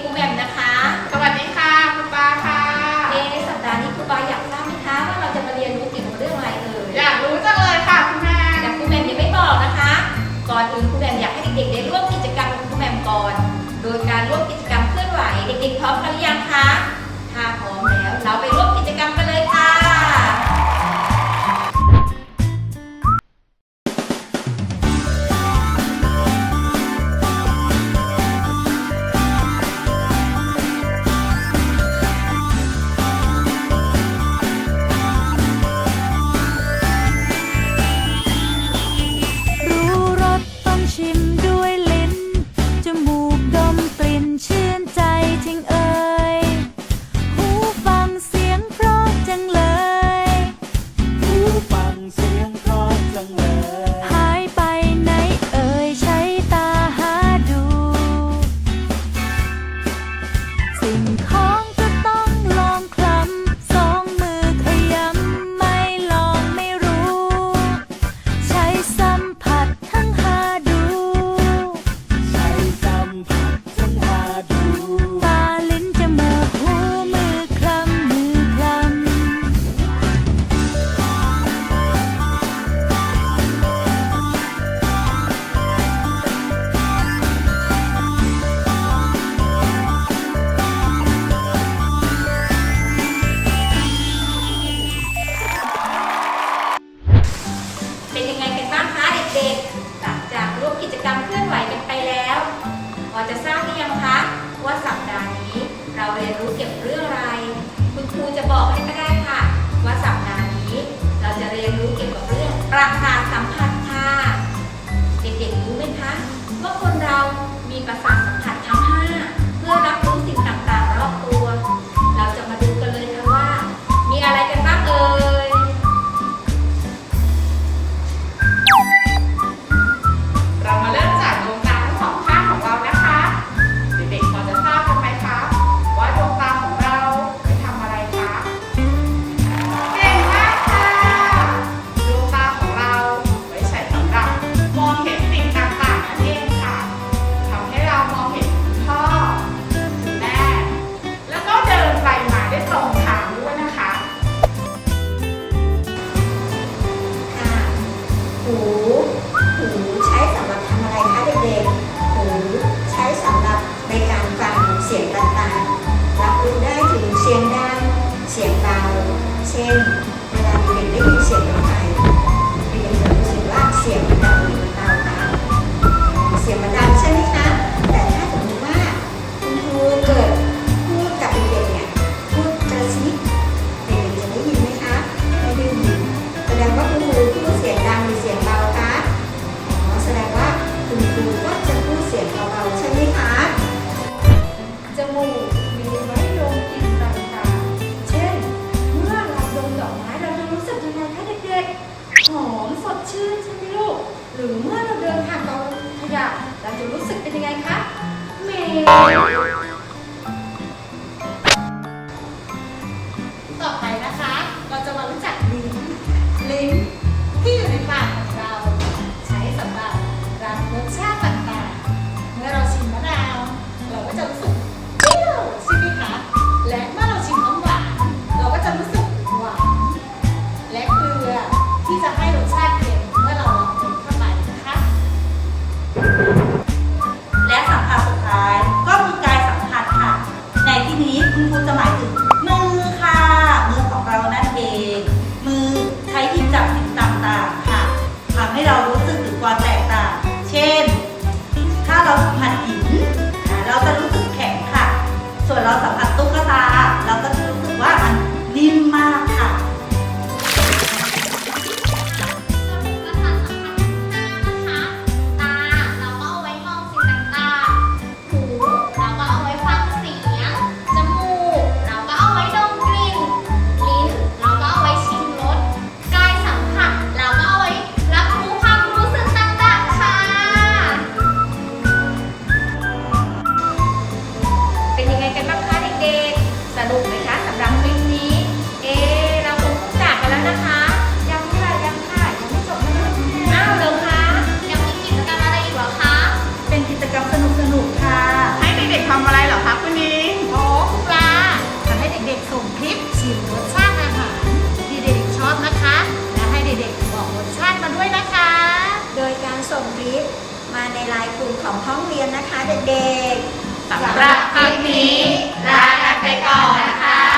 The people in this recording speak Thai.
ครูแหม่มนะคะสวัสดีค่ะคุณปาค่ะ เอสัปดาห์นี้ครูปาอยากทราบไหมคะว่าเราจะมาเรียนรู้เกี่ยวกับเรื่องอะไรเอ่ยอยากรู้จังเลยค่ะคุณแม่แต่ครูแหม่มยังไม่บอกนะคะ ก่อนอื่นครูแหม่มอยากให้เด็กๆได้ร่วมกิจกรรมกับครูแหม่มก่อน โดยการร่วมกิจกรรมเคลื่อนไหว เด็กๆพร้อมกันหรือยังคะ เป็นยังไง 亲那咱们给写 คุณครูจะหมา มาในไลน์กลุ่มของห้องเรียนนะคะเด็กๆ สำหรับคลิปนี้ลากันไปก่อนนะคะ